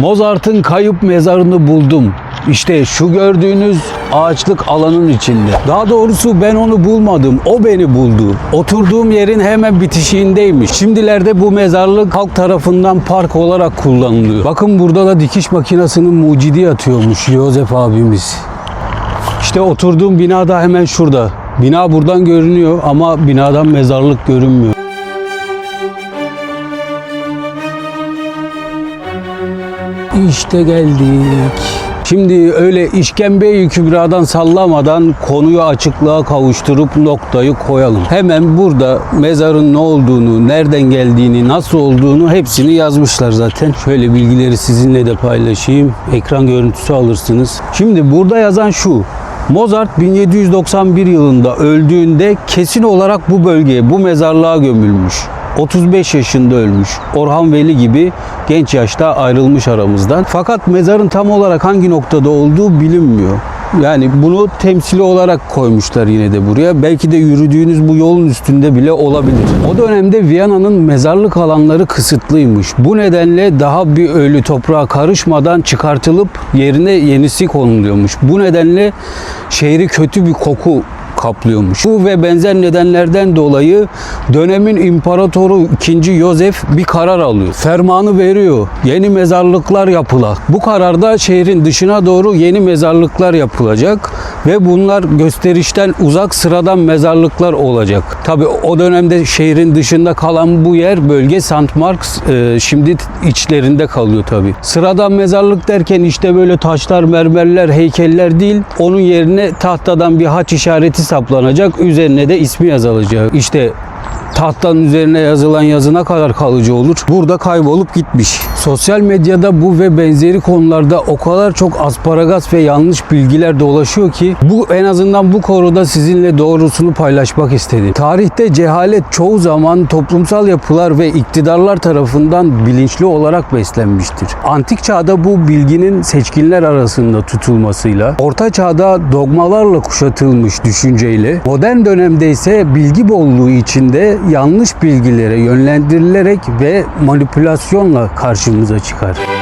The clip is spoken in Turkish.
Mozart'ın kayıp mezarını buldum. İşte şu gördüğünüz ağaçlık alanın içinde. Daha doğrusu ben onu bulmadım. O beni buldu. Oturduğum yerin hemen bitişiğindeymiş. Şimdilerde bu mezarlık halk tarafından park olarak kullanılıyor. Bakın burada da dikiş makinesinin mucidi yatıyormuş Yosef abimiz. İşte oturduğum bina da hemen şurada. Bina buradan görünüyor ama binadan mezarlık görünmüyor. İşte geldik. Şimdi öyle işkembe kübradan sallamadan konuyu açıklığa kavuşturup noktayı koyalım. Hemen burada mezarın ne olduğunu, nereden geldiğini, nasıl olduğunu hepsini yazmışlar zaten. Şöyle bilgileri sizinle de paylaşayım. Ekran görüntüsü alırsınız. Şimdi burada yazan şu. Mozart 1791 yılında öldüğünde kesin olarak bu bölgeye, bu mezarlığa gömülmüş. 35 yaşında ölmüş. Orhan Veli gibi genç yaşta ayrılmış aramızdan. Fakat mezarın tam olarak hangi noktada olduğu bilinmiyor. Yani bunu temsili olarak koymuşlar yine de buraya. Belki de yürüdüğünüz bu yolun üstünde bile olabilir. O dönemde Viyana'nın mezarlık alanları kısıtlıymış. Bu nedenle daha bir ölü toprağa karışmadan çıkartılıp yerine yenisi konuluyormuş. Bu nedenle şehri kötü bir koku kaplıyormuş. Bu ve benzer nedenlerden dolayı dönemin imparatoru 2. Yosef bir karar alıyor. Fermanı veriyor. Yeni mezarlıklar yapılak. Bu kararda şehrin dışına doğru yeni mezarlıklar yapılacak ve bunlar gösterişten uzak sıradan mezarlıklar olacak. Tabi o dönemde şehrin dışında kalan bu yer bölge St. Marks e, şimdi içlerinde kalıyor tabi. Sıradan mezarlık derken işte böyle taşlar, mermerler, heykeller değil. Onun yerine tahtadan bir haç işareti saplanacak. Üzerine de ismi yazılacak. İşte tahtanın üzerine yazılan yazı ne kadar kalıcı olur? Burada kaybolup gitmiş. Sosyal medyada bu ve benzeri konularda o kadar çok asparagas ve yanlış bilgiler dolaşıyor ki bu en azından bu konuda sizinle doğrusunu paylaşmak istedim. Tarihte cehalet çoğu zaman toplumsal yapılar ve iktidarlar tarafından bilinçli olarak beslenmiştir. Antik çağda bu bilginin seçkinler arasında tutulmasıyla, orta çağda dogmalarla kuşatılmış düşünceyle, modern dönemde ise bilgi bolluğu içinde yanlış bilgilere yönlendirilerek ve manipülasyonla karşınıza çıkar.